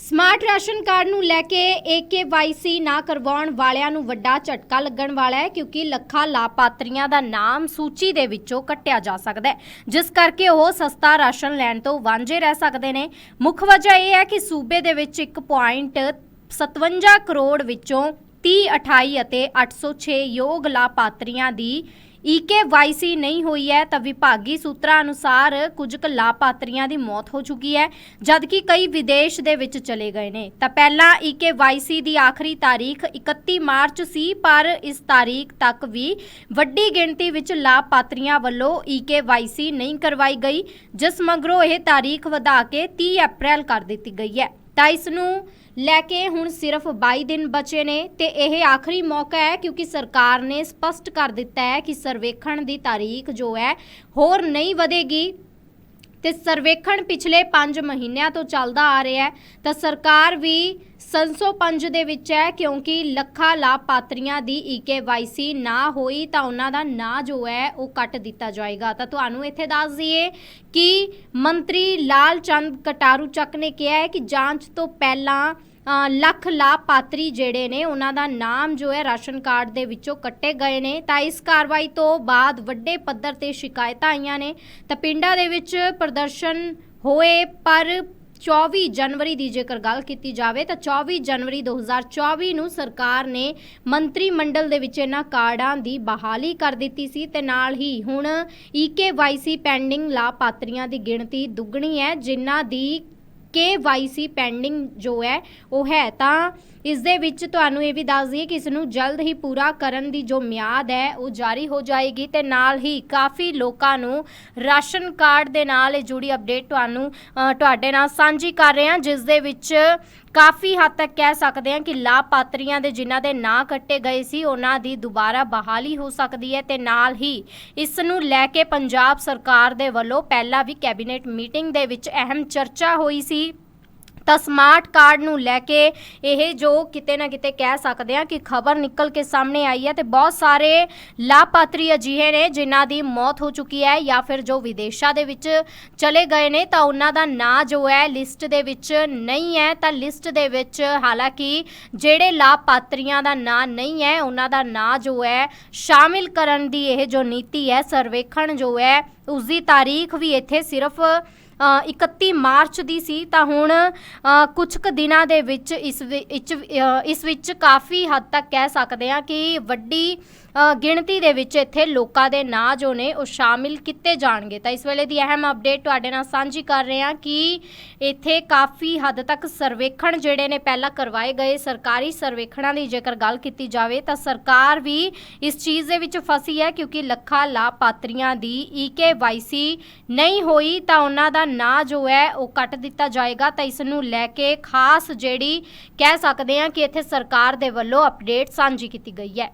Smart ration card ਨੂੰ ਲੈ ਕੇ AKYC ਨਾ ਕਰਵਾਉਣ ਵਾਲਿਆਂ ਨੂੰ ਵੱਡਾ ਝਟਕਾ ਲੱਗਣ ਵਾਲਾ ਹੈ, ਕਿਉਂਕਿ ਲੱਖਾਂ ਲਾਭਪਾਤਰੀਆਂ ਦਾ ਨਾਮ ਸੂਚੀ ਦੇ ਵਿੱਚੋਂ ਕੱਟਿਆ ਜਾ ਸਕਦਾ ਹੈ। ਜਿਸ ਕਰਕੇ ਉਹ ਸਸਤਾ ਰਾਸ਼ਨ ਲੈਣ ਤੋਂ ਵਾਂਝੇ ਰਹਿ ਸਕਦੇ ਨੇ। ਮੁੱਖ ਵਜ੍ਹਾ ਇਹ ਹੈ ਕਿ ਸੂਬੇ ਦੇ ਵਿੱਚ 1.57 ਕਰੋੜ ਵਿੱਚੋਂ 30 28 ਅਤੇ 806 ਯੋਗ ਲਾਭਪਾਤਰੀਆਂ ਦੀ EKYC ਨਹੀਂ ਹੋਈ ਹੈ, ਤਾਂ ਵਿਭਾਗੀ ਸੂਤਰਾਂ ਅਨੁਸਾਰ ਕੁਝ ਕੁ ਲਾਭਪਾਤਰੀਆਂ ਦੀ ਮੌਤ ਹੋ ਚੁੱਕੀ ਹੈ, ਜਦਕਿ ਕਈ ਵਿਦੇਸ਼ ਦੇ ਵਿੱਚ ਚਲੇ ਗਏ ਨੇ। ਤਾਂ ਪਹਿਲਾਂ EKYC ਦੀ ਆਖਰੀ ਤਾਰੀਖ 31 ਮਾਰਚ ਸੀ, ਪਰ ਇਸ ਤਾਰੀਖ ਤੱਕ ਵੀ ਵੱਡੀ ਗਿਣਤੀ ਵਿੱਚ ਲਾਭਪਾਤਰੀਆਂ ਵੱਲੋਂ EKYC ਨਹੀਂ ਕਰਵਾਈ ਗਈ, ਜਿਸ ਮਗਰੋਂ ਇਹ ਤਾਰੀਖ ਵਧਾ ਕੇ 30 ਅਪ੍ਰੈਲ ਕਰ ਦਿੱਤੀ ਗਈ ਹੈ। ਤਾਂ ਇਸ ਨੂੰ ਲੈ ਕੇ ਹੁਣ ਸਿਰਫ 22 ਦਿਨ ਬਚੇ ਨੇ ਤੇ ਇਹ ਆਖਰੀ ਮੌਕਾ ਹੈ ਕਿਉਂਕਿ ਸਰਕਾਰ ਨੇ ਸਪਸ਼ਟ ਕਰ ਦਿੱਤਾ ਹੈ ਕਿ ਸਰਵੇਖਣ ਦੀ ਤਾਰੀਖ ਜੋ ਹੈ, ਹੋਰ ਨਹੀਂ ਵਧੇਗੀ। ਤੇ ਸਰਵੇਖਣ ਪਿਛਲੇ 5 ਮਹੀਨਿਆਂ ਤੋਂ ਚੱਲਦਾ ਆ ਰਿਹਾ ਹੈ। ਤਾਂ ਸਰਕਾਰ ਵੀ ਸੰਸੋ ਪੰਜ ਦੇ ਵਿੱਚ ਹੈ, ਕਿਉਂਕਿ ਲੱਖਾਂ ਲਾਭਪਾਤਰੀਆਂ ਦੀ EKYC ਨਾ ਹੋਈ ਤਾਂ ਉਹਨਾਂ ਦਾ ਨਾਂ ਜੋ ਹੈ, ਉਹ ਕੱਟ ਦਿੱਤਾ ਜਾਏਗਾ। ਤਾਂ ਤੁਹਾਨੂੰ ਇੱਥੇ ਦੱਸ ਦਈਏ ਕਿ ਮੰਤਰੀ ਲਾਲ ਚੰਦ ਕਟਾਰੂ ਚੱਕ ਨੇ ਕਿਹਾ ਹੈ ਕਿ ਜਾਂਚ ਤੋਂ ਪਹਿਲਾਂ ਲੱਖ ਲਾਭਪਾਤਰੀ ਜਿਹੜੇ ਨੇ, ਉਹਨਾਂ ਦਾ ਨਾਮ ਜੋ ਹੈ, ਰਾਸ਼ਨ ਕਾਰਡ ਦੇ ਵਿੱਚੋਂ ਕੱਟੇ ਗਏ ਨੇ। ਤਾਂ ਇਸ ਕਾਰਵਾਈ ਤੋਂ ਬਾਅਦ ਵੱਡੇ ਪੱਧਰ ਤੇ ਸ਼ਿਕਾਇਤਾਂ ਆਈਆਂ ਨੇ। ਤਾਂ ਪਿੰਡਾਂ ਦੇ ਵਿੱਚ ਪ੍ਰਦਰਸ਼ਨ ਹੋਏ, ਪਰ 24 ਜਨਵਰੀ ਦੀ ਜੇਕਰ ਗੱਲ ਕੀਤੀ ਜਾਵੇ ਤਾਂ 24 ਜਨਵਰੀ 2024 ਨੂੰ ਸਰਕਾਰ ਨੇ ਮੰਤਰੀ ਮੰਡਲ ਦੇ ਵਿੱਚ ਇਹਨਾਂ ਕਾਰਡਾਂ ਦੀ ਬਹਾਲੀ ਕਰ ਦਿੱਤੀ ਸੀ ਤੇ ਨਾਲ ਹੀ ਹੁਣ EKYC ਪੈਂਡਿੰਗ ਲਾਭਪਾਤਰੀਆਂ ਦੀ ਗਿਣਤੀ ਦੁੱਗਣੀ ਹੈ, ਜਿਨ੍ਹਾਂ ਦੀ KYC ਪੈਂਡਿੰਗ ਜੋ ਹੈ, ਉਹ ਹੈ ਤਾਂ ਇਸ ਦੇ ਵਿੱਚ ਤੁਹਾਨੂੰ ਇਹ ਵੀ ਦੱਸ ਦਈਏ ਕਿ ਇਸ ਨੂੰ ਜਲਦ ਹੀ ਪੂਰਾ ਕਰਨ ਦੀ ਜੋ ਮਿਆਦ ਹੈ, ਉਹ ਜਾਰੀ ਹੋ ਜਾਏਗੀ ਤੇ ਨਾਲ ਹੀ ਕਾਫੀ ਲੋਕਾਂ ਨੂੰ ਰਾਸ਼ਨ ਕਾਰਡ ਦੇ ਨਾਲ ਇਹ ਜੁੜੀ ਅਪਡੇਟ ਤੁਹਾਨੂੰ ਤੁਹਾਡੇ ਨਾਲ ਸਾਂਝੀ ਕਰ ਰਹੇ ਹਾਂ, ਜਿਸ ਦੇ ਵਿੱਚ ਕਾਫੀ ਹੱਦ ਤੱਕ ਕਹਿ ਸਕਦੇ ਹਾਂ ਕਿ ਲਾਭਪਾਤਰੀਆਂ ਦੇ ਜਿਨ੍ਹਾਂ ਦੇ ਨਾਂ ਕੱਟੇ ਗਏ ਸੀ, ਉਹਨਾਂ ਦੀ ਦੁਬਾਰਾ ਬਹਾਲੀ ਹੋ ਸਕਦੀ ਹੈ ਤੇ ਨਾਲ ਹੀ ਇਸ ਨੂੰ ਲੈ ਕੇ ਪੰਜਾਬ ਸਰਕਾਰ ਦੇ ਵੱਲੋਂ ਪਹਿਲਾਂ ਵੀ ਕੈਬਨਿਟ ਮੀਟਿੰਗ ਦੇ ਵਿੱਚ ਅਹਿਮ ਚਰਚਾ ਹੋਈ ਸੀ। ਤਾਂ ਸਮਾਰਟ ਕਾਰਡ ਨੂੰ ਲੈ ਕੇ ਇਹ ਜੋ ਕਿਤੇ ਨਾ ਕਿਤੇ ਕਹਿ ਸਕਦੇ ਆ ਕਿ ਖਬਰ ਨਿਕਲ ਕੇ ਸਾਹਮਣੇ ਆਈ ਹੈ ਤੇ ਬਹੁਤ ਸਾਰੇ ਲਾਭਪਾਤਰੀ ਅਜਿਹੇ ਨੇ ਜਿਨ੍ਹਾਂ ਦੀ ਮੌਤ ਹੋ ਚੁੱਕੀ ਹੈ ਜਾਂ ਫਿਰ ਜੋ ਵਿਦੇਸ਼ਾਂ ਦੇ ਵਿੱਚ ਚਲੇ ਗਏ ਨੇ ਤਾਂ ਉਹਨਾਂ ਦਾ ਨਾਂ ਜੋ ਹੈ ਲਿਸਟ ਦੇ ਵਿੱਚ ਨਹੀਂ ਹੈ। ਤਾਂ ਲਿਸਟ ਦੇ ਵਿੱਚ ਹਾਲਾਂਕਿ ਜਿਹੜੇ ਲਾਭਪਾਤਰੀਆਂ ਦਾ ਨਾਂ ਨਹੀਂ ਹੈ, ਉਹਨਾਂ ਦਾ ਨਾਂ ਜੋ ਹੈ ਸ਼ਾਮਿਲ ਕਰਨ ਦੀ ਇਹ ਜੋ ਨੀਤੀ ਹੈ, ਸਰਵੇਖਣ ਜੋ ਹੈ ਉਸ ਦੀ ਤਾਰੀਖ ਵੀ ਇੱਥੇ ਸਿਰਫ 31 ਮਾਰਚ ਦੀ ਸੀ ਤਾਂ ਹੁਣ ਅ, ਕੁਝ ਕੁ ਦਿਨਾਂ ਦੇ ਵਿੱਚ ਇਸ ਵਿ- ਵਿੱਚ ਇਸ ਵਿੱਚ ਕਾਫੀ ਹੱਦ ਤੱਕ ਕਹਿ ਸਕਦੇ ਹਾਂ ਕਿ ਵੱਡੀ ਗਿਣਤੀ ਦੇ ਵਿੱਚ ਇੱਥੇ ਲੋਕਾਂ ਦੇ ਨਾਂ ਜੋ ਨੇ ਉਹ ਸ਼ਾਮਿਲ ਕੀਤੇ ਜਾਣਗੇ। ਤਾਂ ਇਸ ਵੇਲੇ ਦੀ ਅਹਿਮ ਅਪਡੇਟ ਤੁਹਾਡੇ ਨਾਲ ਸਾਂਝੀ ਕਰ ਰਹੇ ਹਾਂ ਕਿ ਇੱਥੇ ਕਾਫੀ ਹੱਦ ਤੱਕ ਸਰਵੇਖਣ ਜਿਹੜੇ ਨੇ ਪਹਿਲਾਂ ਕਰਵਾਏ ਗਏ ਸਰਕਾਰੀ ਸਰਵੇਖਣਾਂ ਦੀ ਜੇਕਰ ਗੱਲ ਕੀਤੀ ਜਾਵੇ ਤਾਂ ਸਰਕਾਰ ਵੀ ਇਸ ਚੀਜ਼ ਦੇ ਵਿੱਚ ਫਸੀ ਹੈ ਕਿਉਂਕਿ ਲੱਖਾਂ ਲਾਭਪਾਤਰੀਆਂ ਦੀ EKYC ਨਹੀਂ ਹੋਈ ਤਾਂ ਉਹਨਾਂ ਦਾ ਨਾਂ ਜੋ ਹੈ, ਉਹ ਕੱਟ ਦਿੱਤਾ ਜਾਏਗਾ। ਤਾਂ ਇਸ ਨੂੰ ਲੈ ਕੇ ਖਾਸ ਜਿਹੜੀ ਕਹਿ ਸਕਦੇ ਹਾਂ ਕਿ ਇੱਥੇ ਸਰਕਾਰ ਦੇ ਵੱਲੋਂ ਅਪਡੇਟ ਸਾਂਝੀ ਕੀਤੀ ਗਈ ਹੈ।